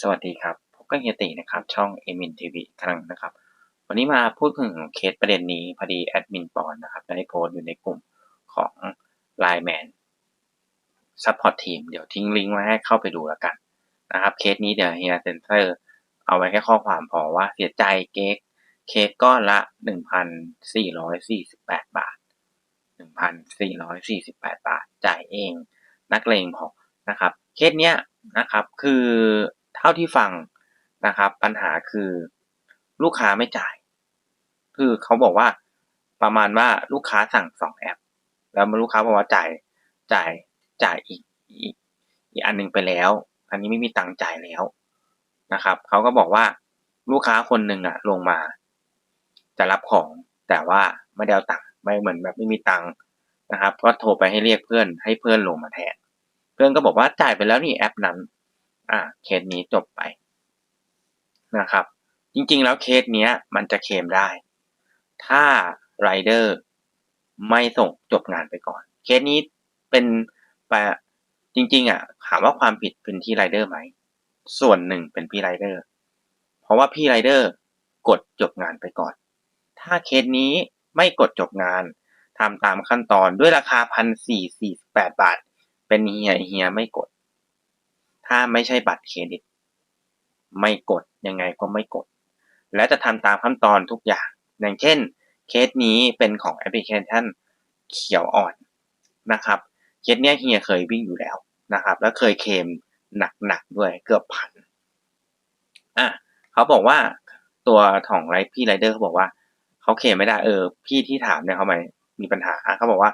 สวัสดีครับพบกับเฮียตินะครับ ช่องเอมินทีวีครั้งนะครับ วันนี้มาพูดถึงเคสประเด็นนี้พอดีแอดมินปอนนะครับ ได้โพสต์อยู่ในกลุ่มของ Line Man Support Team เดี๋ยวทิ้งลิงก์ไว้ให้เข้าไปดูแล้วกันนะครับ เคสนี้เดี๋ยวเฮียเซนเซอร์เอาไว้แค่ข้อความพอว่าเสียใจเก๊กเคสก้อนละ 1,448 บาท 1,448 บาท จ่ายเอง นักเลงพอนะครับ เคสเนี้ยนะครับ คือ เท่าที่ฟังนะครับ ปัญหาคือลูกค้าไม่จ่าย คือเขาบอกว่าประมาณว่าลูกค้าสั่งสองแอป แล้วลูกค้าบอกว่าจ่ายจ่ายจ่ายอีกอีกอีกอันหนึ่งไปแล้ว อันนี้ไม่มีตังค์จ่ายแล้วนะครับเขาก็บอกว่าลูกค้าคนหนึ่งอะลงมา จะรับของแต่ว่าไม่ได้เอาตังค์ไม่เหมือนแบบไม่มีตังค์นะครับ ก็โทรไปให้เรียกเพื่อนให้เพื่อนลงมาแทน เพื่อนก็บอกว่าจ่ายไปแล้วนี่แอปนั้น อ่าเคสนี้จบไปนะครับ จริงๆแล้วเคสเนี้ย มันจะเคลมได้ ถ้าไรเดอร์ไม่ส่งจบงานไปก่อน เคสนี้เป็นแปจริง ๆ อะ ถามว่าความผิดเป็นที่ไรเดอร์ไหม ส่วนหนึ่งเป็นพี่ไรเดอร์ เพราะว่าพี่ไรเดอร์กดจบงานไปก่อน ถ้าเคสนี้ไม่กดจบงานทำตามขั้นตอนด้วยราคาพันสี่สี่แปดบาท เป็นเฮียเฮียไม่กด ถ้าไม่ใช่บัตรเครดิต ไม่กดยังไงก็ไม่กด และจะทำตามขั้นตอนทุกอย่าง อย่างเช่น เคสนี้เป็นของแอปพลิเคชันเขียวอ่อนนะครับ เคสเนี้ยเฮียเคยวิ่งอยู่แล้วนะครับ แล้วเคยเคมหนักๆด้วยเกือบพันอะเขาบอกว่าตัวของไรพี่ไรเดอร์เขาบอกว่าเขาเคมไม่ได้เออ พี่ที่ถามเนี่ยเขาหมายมีปัญหาเขาบอกว่า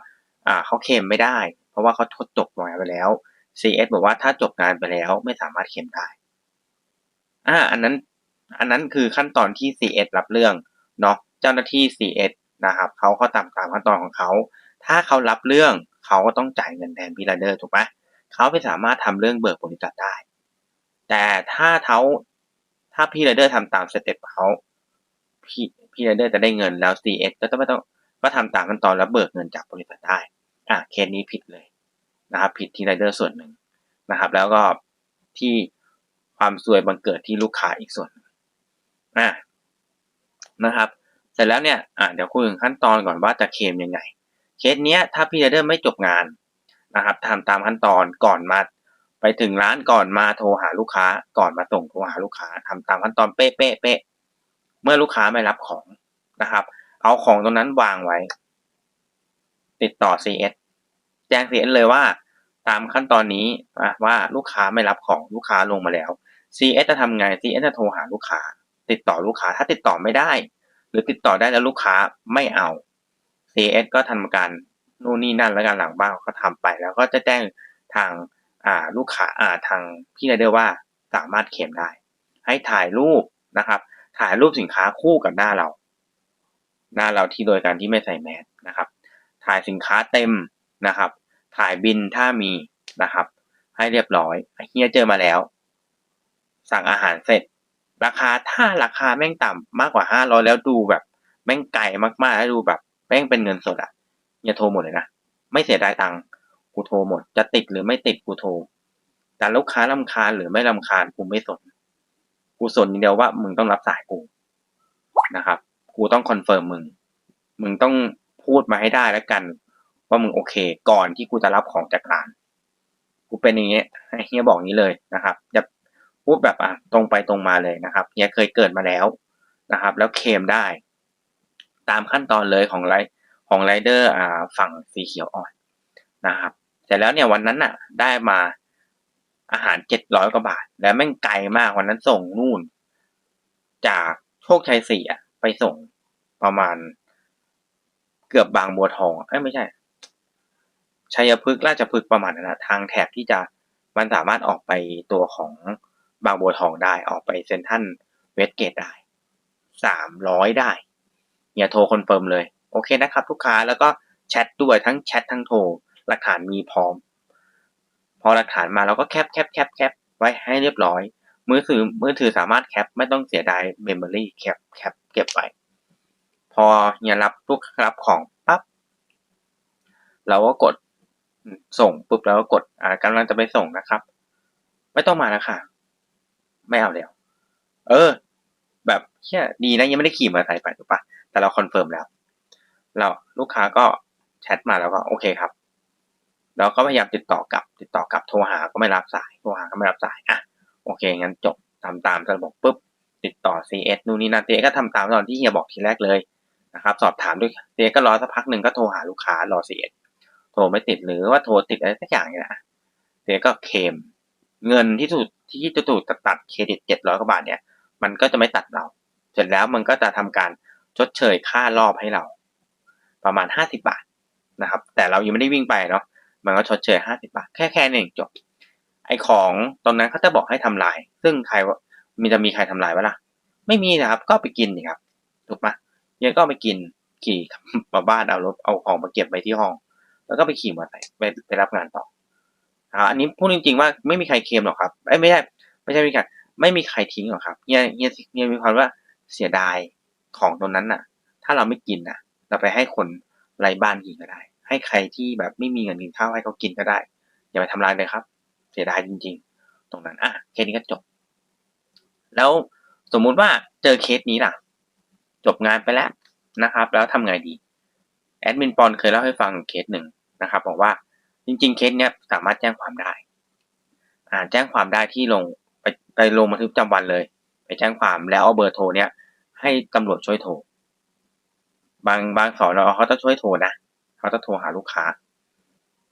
อ่าเขาเคมไม่ได้ เพราะว่าเขาทดจบงานไปแล้ว CS บอกว่าถ้าจบงานไปแล้วไม่สามารถเคลมได้ อ่า อันนั้น อันนั้นคือขั้นตอนที่ CS รับเรื่อง เนาะ เจ้าหน้าที่ CS นะครับ เขาก็ตามตามขั้นตอนของเขา ถ้าเขารับเรื่องเขาก็ต้องจ่ายเงินแทนพี่ไรเดอร์ถูกไหมเขาไม่สามารถทำเรื่องเบิกบริษัทได้ แต่ถ้าเขาถ้าพี่ไรเดอร์ทำตามสเต็ปเขาพี่พี่ไรเดอร์จะได้เงินแล้ว CS ก็ต้องไม่ต้องก็ทำตามขั้นตอนแล้วเบิกเงินจากบริษัทได้ อะเคสนี้ผิดเลย นะครับผิดที่ไรเดอร์ส่วนหนึ่งนะครับ แล้วก็ที่ความซวยบังเกิดที่ลูกค้าอีกส่วนอ่านะครับ เสร็จแล้วเนี่ยอ่าเดี๋ยวคุยถึงขั้นตอนก่อนว่าจะเคมยังไง เคสเนี้ยถ้าพี่ไรเดอร์ไม่จบงานนะครับทำตามขั้นตอนก่อนมา ไปถึงร้านก่อนมาโทรหาลูกค้า ก่อนมาส่งโทรหาลูกค้าทำตามขั้นตอนเป๊ะเป๊ะเป๊ะเมื่อลูกค้าไม่รับของนะครับ เอาของตรงนั้นวางไว้ ติดต่อ CS แจ้ง CS เลยว่า ตามขั้นตอนนี้ว่าลูกค้าไม่รับของลูกค้าลงมาแล้ว CS จะทำไง CS จะโทรหาลูกค้า ติดต่อลูกค้าถ้าติดต่อไม่ได้ หรือติดต่อได้แล้วลูกค้าไม่เอา CS ก็ทำการนู่นนี่นั่นแล้วกันหลังบ้านก็ทำไป แล้วก็จะแจ้งทางอ่าลูกค้าอ่าทางพี่ไรเดอร์ว่าสามารถเข็มได้ ให้ถ่ายรูปนะครับ ถ่ายรูปสินค้าคู่กับหน้าเรา หน้าเราที่โดยการที่ไม่ใส่แมสนะครับ ถ่ายสินค้าเต็มนะครับ ถ่ายบินถ้ามีนะครับ ให้เรียบร้อยเฮียเจอมาแล้ว สั่งอาหารเสร็จ ราคาถ้าราคาแม่งต่ำมากกว่าห้าร้อยแล้วดูแบบ แม่งไกลมากๆแล้วดูแบบ แม่งเป็นเงินสดอะเฮียโทรหมดเลยนะไม่เสียดายตังค์กูโทรหมด จะติดหรือไม่ติดกูโทร แต่ลูกค้าลำคาญหรือไม่ลำคาญกูไม่สน กูสนเดียวว่ามึงต้องรับสายกูนะครับ กูต้องคอนเฟิร์มมึง มึงต้องพูดมาให้ได้แล้วกัน ว่ามึงโอเค ก่อนที่กูจะรับของจากร้าน กูเป็นอย่างเงี้ยเฮียบอกนี้เลยนะครับอย่าพูดแบบอะตรงไปตรงมาเลยนะครับเฮียเคยเกิดมาแล้วนะครับ แล้วเคมได้ ตามขั้นตอนเลยของไรของไรเดอร์อ่าฝั่งสีเขียวอ่อนนะครับเสร็จแล้วเนี่ยวันนั้นน่ะ ได้มาอาหารเจ็ดร้อยกว่าบาท แล้วแม่งไกลมากวันนั้นส่งนู่น จากโชคชัยสี่อะไปส่งประมาณเกือบบางบัวทองเอ้ไม่ใช่ ชัยพฤกษ์ราชพฤกษ์ประมาณนั้นนะทางแถบที่จะมันสามารถออกไปตัวของบางบัวทองได้ออกไปเซนทันเวสเกตได้สามร้อยได้อย่าโทรคอนเฟิร์มเลย โอเคนะครับลูกค้าแล้วก็แชทด้วยทั้งแชททั้งโทรหลักฐานมีพร้อม พอหลักฐานมาเราก็แคปแคปแคปแคปไว้ให้เรียบร้อย มือถือมือถือสามารถแคปไม่ต้องเสียดายเมมโมรี่แคปแคปเก็บไว้พอเนี่ยรับลูกรับของปั๊บเราก็กด ส่งปุ๊บแล้วก็กด อ่ากำลังจะไปส่งนะครับ ไม่ต้องมาแล้วค่ะ ไม่เอาแล้ว เออ แบบเชี่ยดีนะยังไม่ได้ขี่มอเตอร์ไซค์ไปถูกปะแต่เราคอนเฟิร์มแล้ว เราลูกค้าก็แชทมาแล้วก็โอเคครับเราก็พยายามติดต่อกลับ ติดต่อกลับโทรหาก็ไม่รับสายโทรหาก็ไม่รับสายอะโอเคงั้นจบทำตามระบบปุ๊บติดต่อ CS นู่นนี่นั่น CS ก็ทำตามตอนที่เฮียบอกทีแรกเลยนะครับ สอบถามด้วย CS ก็รอสักพักหนึ่งก็โทรหาลูกค้ารอ CS โทรไม่ติดหรือว่าโทรติดอะไรสักอย่างเนี่ยนะ CS ก็เคมเงินที่ถูกที่จะถูกตัดเครดิตเจ็ดร้อยกว่าบาทเนี่ย มันก็จะไม่ตัดเรา เสร็จแล้วมันก็จะทำการชดเชยค่ารอบให้เรา ประมาณห้าสิบาทนะครับ แต่เรายังไม่ได้วิ่งไปเนาะมันก็ชดเชยห้าสิบาท แค่แค่นี้เองจบ ไอของตรงนั้นเขาจะบอกให้ทำลาย ซึ่งใครว่ามีจะมีใครทำลายวะล่ะ ไม่มีนะครับ ก็ไปกินนี่ครับถูกปะยังก็ไปกินขี่มาบ้านเอารถเอาของมาเก็บไว้ที่ห้อง แล้วก็ไปขี่มอเตอร์ไซค์ไปไปรับงานต่ออันนี้พูดจริงๆว่าไม่มีใครเคมหรอกครับไอ้ไม่ใช่ไม่ใช่ไม่ใช่ไม่มีใครทิ้งหรอกครับเฮียเฮียเฮียมีความว่าเสียดายของตรงนั้นน่ะ ถ้าเราไม่กินน่ะ เราไปให้คนไร้บ้านกินก็ได้ ให้ใครที่แบบไม่มีเงินกินข้าวให้เขากินก็ได้ อย่าไปทำลายเลยครับ เสียดายจริง ๆ ตรงนั้นอะแค่นี้ก็จบ แล้วสมมุติว่าเจอเคสนี้ล่ะ จบงานไปแล้วนะครับ แล้วทำไงดี แอดมินปอนเคยเล่าให้ฟังเคสหนึ่ง นะครับบอกว่าจริงๆเคสเนี้ยสามารถแจ้งความได้อ่าแจ้งความได้ที่ลงไปไปลงบันทึกประจำวันเลย ไปแจ้งความแล้วเอาเบอร์โทรเนี้ยให้ตำรวจช่วยโทรบางบางสอนอเขาจะช่วยโทรนะเขาจะโทรหาลูกค้า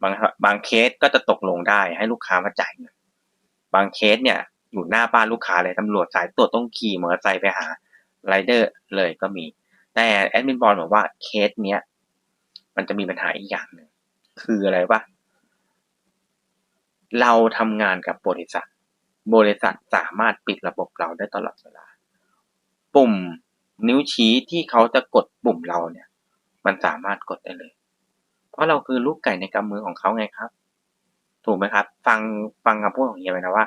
บางบางเคสก็จะตกลงได้ให้ลูกค้ามาจ่ายเงินบางเคสเนี่ยอยู่หน้าบ้านลูกค้าเลยตำรวจสายตรวจต้องขี่มอเตอร์ไซค์ไปหาไรเดอร์เลยก็มี แต่แอดมินบอลบอกว่าเคสเนี้ยมันจะมีปัญหาอีกอย่างหนึ่ง คืออะไรวะเราทำงานกับบริษัท บริษัทสามารถปิดระบบเราได้ตลอดเวลา ปุ่มนิ้วชี้ที่เขาจะกดปุ่มเราเนี่ย มันสามารถกดได้เลย เพราะเราคือลูกไก่ในกำมือของเขาไงครับ ถูกไหมครับ ฟังฟังคำพูดของเฮียไปนะว่า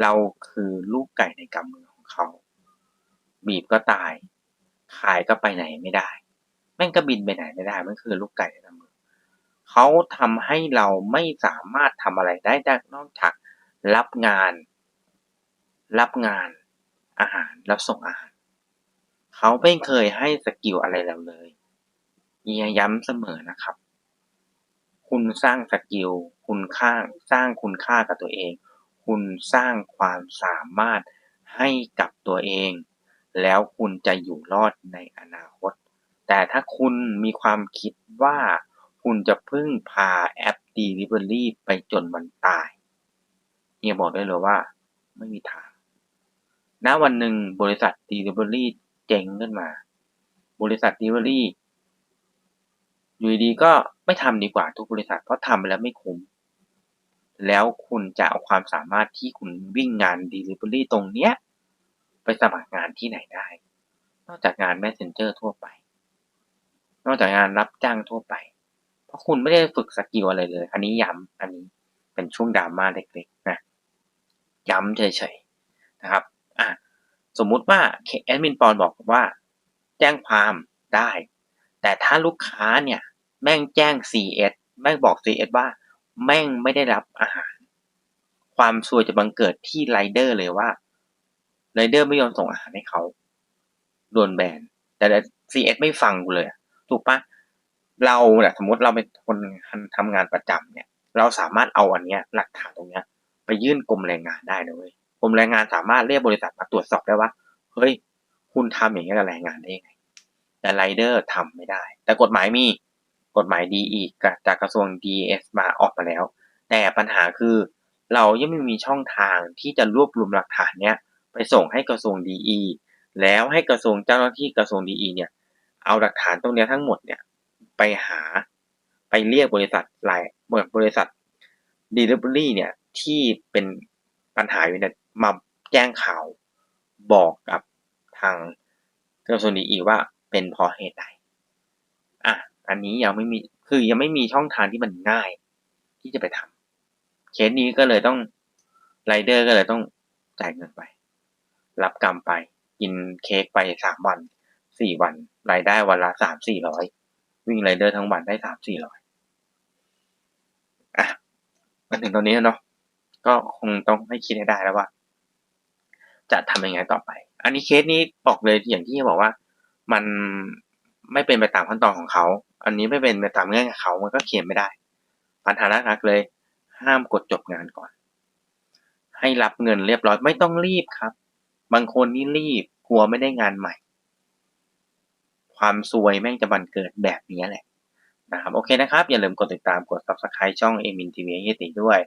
เราคือลูกไก่ในกำมือของเขา บีบก็ตาย ขายก็ไปไหนไม่ได้ แม่งก็บินไปไหนไม่ได้ มันคือลูกไก่ในกำมือ เขาทำให้เราไม่สามารถทำอะไรได้นอกจากรับงาน รับงาน อาหารแล้วส่งอาหาร เขาไม่เคยให้สกิลอะไรเราเลยเฮียย้ำเสมอนะครับ คุณสร้างสกิลคุณค่าสร้างคุณค่ากับตัวเอง คุณสร้างความสามารถให้กับตัวเอง แล้วคุณจะอยู่รอดในอนาคต แต่ถ้าคุณมีความคิดว่า คุณจะพึ่งพาแอป Delivery ไปจนมันตายเฮียบอกได้เลยว่า ไม่มีทางณวันหนึ่งบริษัท Delivery เจ๊งขึ้นมา บริษัท Delivery อยู่ดีๆก็ไม่ทำดีกว่าทุกบริษัทเพราะทำไปแล้วไม่คุ้ม แล้วคุณจะเอาความสามารถที่คุณวิ่งงาน Delivery ตรงเนี้ย ไปสมัครงานที่ไหนได้ นอกจากงาน Messenger ทั่วไป นอกจากงานรับจ้างทั่วไป คุณไม่ได้ฝึกสกิลอะไรเลย อันนี้ย้ำอันนี้เป็นช่วงดราม่าเล็กๆนะย้ำเฉยๆนะครับอะสมมุติว่าแอดมินปอนบอกว่า แจ้งความได้ แต่ถ้าลูกค้าเนี่ย แม่งแจ้ง CS แม่งบอก CS ว่า แม่งไม่ได้รับอาหาร ความซวยจะบังเกิดที่ไรเดอร์เลยว่าไรเดอร์ไม่ยอมส่งอาหารให้เขาโดนแบนแต่ CS ไม่ฟังกูเลย ถูกปะ เราเนี่ยสมมติเราเป็นคนทำงานประจำเนี่ย เราสามารถเอาอันเนี้ยหลักฐานตรงเนี้ย ไปยื่นกรมแรงงานได้นะเว้ยกรมแรงงานสามารถเรียกบริษัทมาตรวจสอบได้ว่าเฮ้ย คุณทำอย่างนี้กับแรงงานได้ยังไงแต่ไรเดอร์ทำไม่ได้ แต่กฎหมายมีกฎหมายดีอีกจากกระทรวง DS มาออกมาแล้ว แต่ปัญหาคือเรายังไม่มีช่องทางที่จะรวบรวมหลักฐานเนี้ยไปส่งให้กระทรวงดีแล้วให้กระทรวงเจ้าหน้าที่กระทรวงดีเนี่ย เอาหลักฐานตรงเนี้ยทั้งหมดเนี่ย ไปหาไปเรียกบริษัทรายบริษัท Delivery เนี่ยที่เป็นปัญหาอยู่เนี่ยมาแจ้งข่าวบอกกับทางกระทรวงดีว่าเป็นเพราะเหตุใดอะอันนี้ยังไม่มีคือยังไม่มีช่องทางที่มันง่าย ที่จะไปทำเคสนี้ก็เลยต้องไรเดอร์ก็เลยต้องจ่ายเงินไป รับกรรมไป กินเค้กไปสามวันสี่วันรายได้วันละสามสี่ร้อย วิ่งไรเดอร์ทั้งวันได้สามสี่ร้อยอะมาถึงตอนนี้เนาะก็คงต้องให้คิดให้ได้แล้วว่า จะทำยังไงต่อไป อันนี้เคสนี้บอกเลยอย่างที่บอกว่า มันไม่เป็นไปตามขั้นตอนของเขา อันนี้ไม่เป็นไปตามเงื่อนไขเขา มันก็เขียนไม่ได้ ปัญหาหนักๆเลย ห้ามกดจบงานก่อน ให้รับเงินเรียบร้อยไม่ต้องรีบครับ บางคนนี่รีบกลัวไม่ได้งานใหม่ ความซวยแม่งจะบันเกิดแบบนี้แหละนะครับโอเคนะครับ อย่าลืมกดติดตามกด subscribe ช่องเอมินทีวีเฮียติด้วย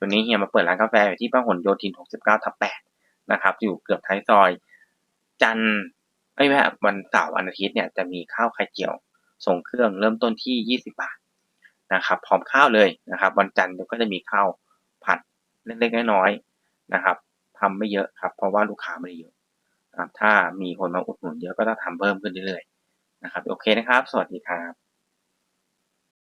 วันนี้เฮียมาเปิดร้านกาแฟอยู่ที่พหลโยธิน 69 ทับ 8 นะครับ อยู่เกือบท้ายซอย จันไม่แม่วันเสาร์วันอาทิตย์เนี่ยจะมีข้าวไข่เจียวส่งเครื่องเริ่มต้นที่ 20 บาทนะครับพร้อมข้าวเลยนะครับ วันจันทร์ก็จะมีข้าวผัดเล็กๆน้อยๆนะครับทำไม่เยอะครับ เพราะว่าลูกค้าไม่ได้เยอะถ้ามีคนมาอุดหนุนเยอะก็ต้องทำเพิ่มขึ้นเรื่อยๆ นะครับโอเคนะครับ สวัสดีครับ